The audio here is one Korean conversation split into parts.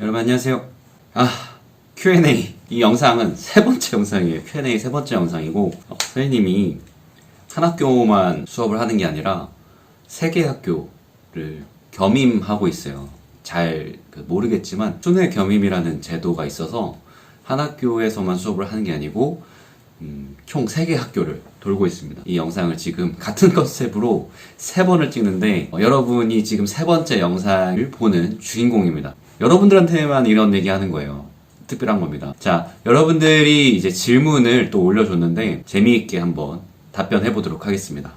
여러분 안녕하세요. 아 Q&A 이 영상은 세 번째 영상이에요. Q&A 세 번째 영상이고 어, 선생님이 한 학교만 수업을 하는 게 아니라 세 개 학교를 겸임하고 있어요. 잘그 모르겠지만 순회 겸임이라는 제도가 있어서 한 학교에서만 수업을 하는 게 아니고 음, 총 3개 학교를 돌고 있습니다. 이 영상을 지금 같은 컨셉으로 세 번을 찍는데 어, 여러분이 지금 세 번째 영상을 보는 주인공입니다. 여러분들한테만 이런 얘기 하는 거예요. 특별한 겁니다. 자, 여러분들이 이제 질문을 또 올려줬는데 재미있게 한번 답변해 보도록 하겠습니다.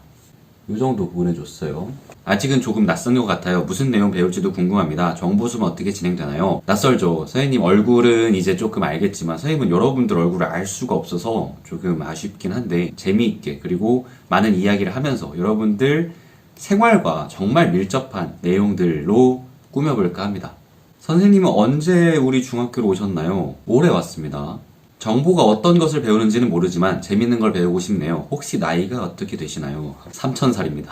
이 정도 보내줬어요. 아직은 조금 낯선 것 같아요. 무슨 내용 배울지도 궁금합니다. 정보수는 어떻게 진행되나요? 낯설죠. 선생님 얼굴은 이제 조금 알겠지만 선생님은 여러분들 얼굴을 알 수가 없어서 조금 아쉽긴 한데 재미있게 그리고 많은 이야기를 하면서 여러분들 생활과 정말 밀접한 내용들로 꾸며볼까 합니다. 선생님은 언제 우리 중학교로 오셨나요? 올해 왔습니다. 정보가 어떤 것을 배우는지는 모르지만 재밌는 걸 배우고 싶네요. 혹시 나이가 어떻게 되시나요? 3천살입니다.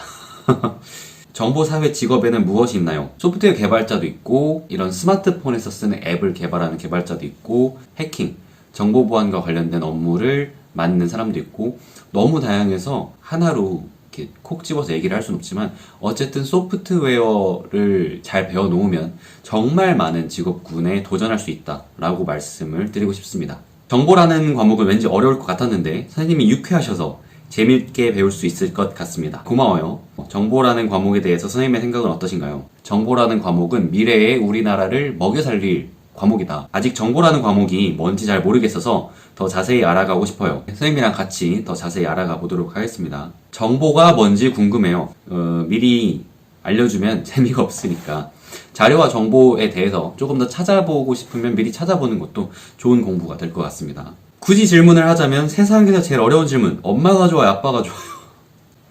정보 사회 직업에는 무엇이 있나요? 소프트웨어 개발자도 있고 이런 스마트폰에서 쓰는 앱을 개발하는 개발자도 있고 해킹, 정보 보안과 관련된 업무를 맡는 사람도 있고 너무 다양해서 하나로 이렇게 콕 집어서 얘기를 할 수는 없지만 어쨌든 소프트웨어를 잘 배워 놓으면 정말 많은 직업군에 도전할 수 있다라고 말씀을 드리고 싶습니다. 정보라는 과목은 왠지 어려울 것 같았는데 선생님이 유쾌하셔서 재밌게 배울 수 있을 것 같습니다. 고마워요. 정보라는 과목에 대해서 선생님의 생각은 어떠신가요? 정보라는 과목은 미래의 우리나라를 먹여 살릴 과목이다. 아직 정보라는 과목이 뭔지 잘 모르겠어서 더 자세히 알아가고 싶어요. 선생님이랑 같이 더 자세히 알아가 보도록 하겠습니다. 정보가 뭔지 궁금해요. 어, 미리 알려주면 재미가 없으니까. 자료와 정보에 대해서 조금 더 찾아보고 싶으면 미리 찾아보는 것도 좋은 공부가 될 것 같습니다. 굳이 질문을 하자면 세상에서 제일 어려운 질문. 엄마가 좋아요, 아빠가 좋아요?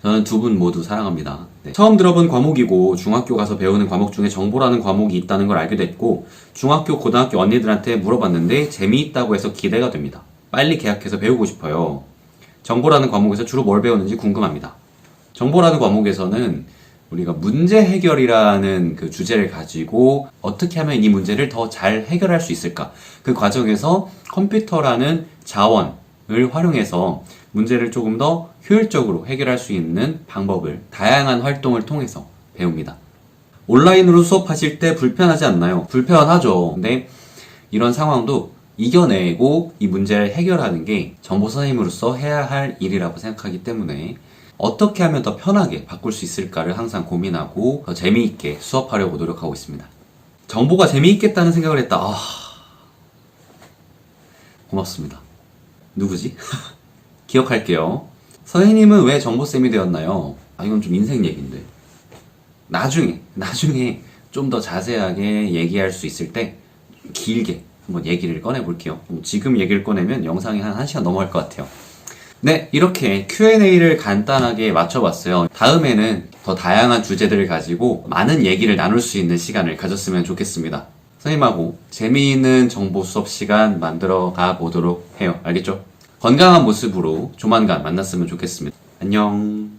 저는 두 분 모두 사랑합니다. 네. 처음 들어본 과목이고 중학교 가서 배우는 과목 중에 정보라는 과목이 있다는 걸 알게 됐고 중학교, 고등학교 언니들한테 물어봤는데 재미있다고 해서 기대가 됩니다. 빨리 계약해서 배우고 싶어요. 정보라는 과목에서 주로 뭘 배우는지 궁금합니다. 정보라는 과목에서는 우리가 문제 해결이라는 그 주제를 가지고 어떻게 하면 이 문제를 더 잘 해결할 수 있을까? 그 과정에서 컴퓨터라는 자원 을 활용해서 문제를 조금 더 효율적으로 해결할 수 있는 방법을 다양한 활동을 통해서 배웁니다. 온라인으로 수업하실 때 불편하지 않나요? 불편하죠. 근데 이런 상황도 이겨내고 이 문제를 해결하는 게 정보 선생님으로서 해야 할 일이라고 생각하기 때문에 어떻게 하면 더 편하게 바꿀 수 있을까를 항상 고민하고 더 재미있게 수업하려고 노력하고 있습니다. 정보가 재미있겠다는 생각을 했다. 아, 고맙습니다. 누구지? 기억할게요. 선생님은 왜 정보쌤이 되었나요? 아, 이건 좀 인생 얘기인데. 나중에, 나중에 좀 더 자세하게 얘기할 수 있을 때 길게 한번 얘기를 꺼내볼게요. 지금 얘기를 꺼내면 영상이 한 1시간 넘어갈 것 같아요. 네, 이렇게 Q&A를 간단하게 맞춰봤어요. 다음에는 더 다양한 주제들을 가지고 많은 얘기를 나눌 수 있는 시간을 가졌으면 좋겠습니다. 선생님하고 재미있는 정보 수업 시간 만들어 가 보도록 해요. 알겠죠? 건강한 모습으로 조만간 만났으면 좋겠습니다. 안녕.